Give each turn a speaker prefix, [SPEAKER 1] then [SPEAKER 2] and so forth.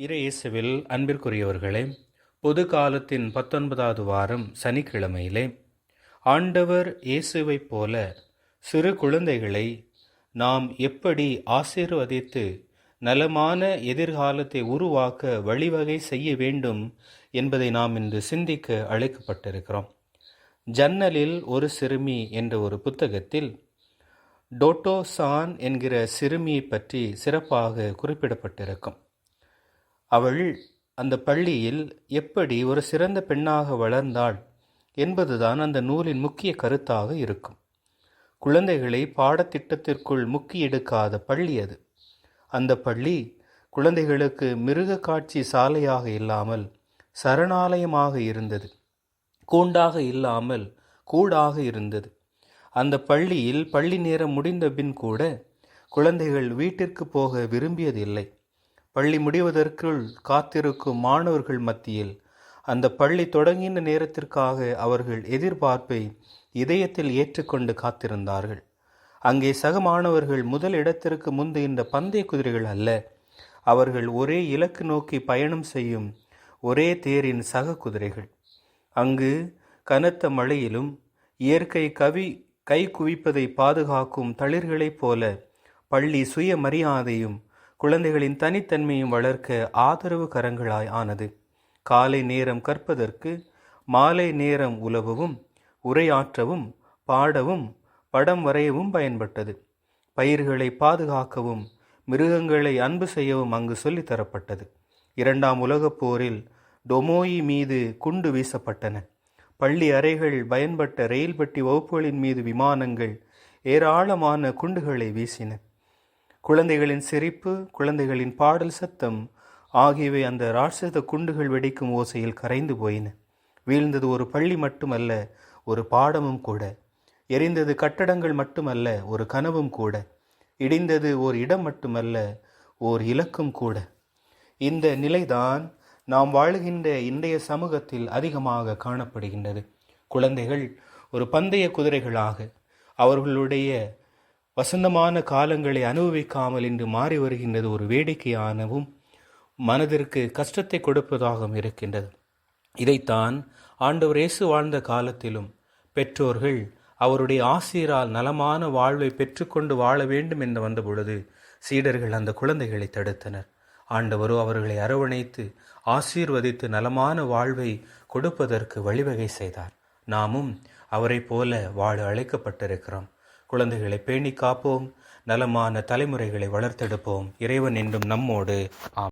[SPEAKER 1] இறையேசுவில் அன்பிற்குரியவர்களே பொது காலத்தின் பத்தொன்பதாவது வாரம் சனிக்கிழமையிலே ஆண்டவர் இயேசுவைப் போல சிறு குழந்தைகளை நாம் எப்படி ஆசீர்வதித்து நலமான எதிர்காலத்தை உருவாக்க வழிவகை செய்ய வேண்டும் என்பதை நாம் இன்று சிந்திக்க அழைக்கப்பட்டிருக்கிறோம். ஜன்னலில் ஒரு சிறுமி என்ற ஒரு புத்தகத்தில் டோட்டோசான் என்கிற சிறுமியை பற்றி சிறப்பாக குறிப்பிடப்பட்டிருக்கும். அவள் அந்த பள்ளியில் எப்படி ஒரு சிறந்த பெண்ணாக வளர்ந்தாள் என்பதுதான் அந்த நூலின் முக்கிய கருத்தாக இருக்கும். குழந்தைகளை பாடத்திட்டத்திற்குள் முக்கி எடுக்காத பள்ளி அது. அந்த பள்ளி குழந்தைகளுக்கு மிருக காட்சி சாலையாக இல்லாமல் சரணாலயமாக இருந்தது. கூண்டாக இல்லாமல் கூடாக இருந்தது. அந்த பள்ளியில் பள்ளி நேரம் முடிந்த பின் கூட குழந்தைகள் வீட்டிற்கு போக விரும்பியதில்லை. பள்ளி முடிவதற்குள் காத்திருக்கும் மாணவர்கள் மத்தியில் அந்த பள்ளி தொடங்கின நேரத்திற்காக அவர்கள் எதிர்பார்ப்பை இதயத்தில் ஏற்றுக்கொண்டு காத்திருந்தார்கள். அங்கே சக மாணவர்கள் முதல் இடத்திற்கு முந்துகின்ற பந்தய குதிரைகள் அல்ல. அவர்கள் ஒரே இலக்கு நோக்கி பயணம் செய்யும் ஒரே தேரின் சக குதிரைகள். அங்கு கனத்த மழையிலும் இயற்கை கவி கை குவிப்பதை பாதுகாக்கும் தளிர்களைப் போல பள்ளி சுயமரியாதையும் குழந்தைகளின் தனித்தன்மையும் வளர்க்க ஆதரவு கரங்களாய் ஆனது. காலை நேரம் கற்பதற்கு மாலை நேரம் உலவவும் உரையாற்றவும் பாடவும் படம் வரையவும் பயன்பட்டது. பயிர்களை பாதுகாக்கவும் மிருகங்களை அன்பு செய்யவும் அங்கு சொல்லித்தரப்பட்டது இரண்டாம் உலகப் போரில் டொமோயி மீது குண்டு வீசப்பட்டன. பள்ளி அறைகள் பயன்பட்ட ரயில் பெட்டி வகுப்புகளின் மீது விமானங்கள் ஏராளமான குண்டுகளை வீசின. குழந்தைகளின் சிரிப்பு குழந்தைகளின் பாடல் சத்தம் ஆகியவை அந்த ராட்சத குண்டுகள் வெடிக்கும் ஓசையில் கரைந்து போயின. வீழ்ந்தது ஒரு பள்ளி மட்டுமல்ல ஒரு பாடமும் கூட. எரிந்தது கட்டடங்கள் மட்டுமல்ல ஒரு கனவும் கூட. இடிந்தது ஓர் இடம் மட்டுமல்ல ஓர் இலக்கும் கூட. இந்த நிலைதான் நாம் வாழுகின்ற இன்றைய சமூகத்தில் அதிகமாக காணப்படுகின்றது. குழந்தைகள் ஒரு பந்தய குதிரைகளாக அவர்களுடைய வசந்தமான காலங்களை அனுபவிக்காமல் இன்று மாறி வருகின்றது ஒரு வேடிக்கையானவும் மனதிற்கு கஷ்டத்தை கொடுப்பதாகவும் இருக்கின்றது. இதைத்தான் ஆண்டவர் இயேசு வாழ்ந்த காலத்திலும் பெற்றோர்கள் அவருடைய ஆசிரியரால் நலமான வாழ்வை பெற்றுக்கொண்டு வாழ வேண்டும் என்று வந்தபொழுது சீடர்கள் அந்த குழந்தைகளை தடுத்தனர். ஆண்டவரோ அவர்களை அரவணைத்து ஆசீர்வதித்து நலமான வாழ்வை கொடுப்பதற்கு வழிவகை செய்தார். நாமும் அவரைப் போல வாழ அழைக்கப்பட்டிருக்கிறோம். குழந்தைகளை பேணி காப்போம். நலமான தலைமுறைகளை வளர்த்தெடுப்போம். இறைவன் என்றும் நம்மோடு. ஆம்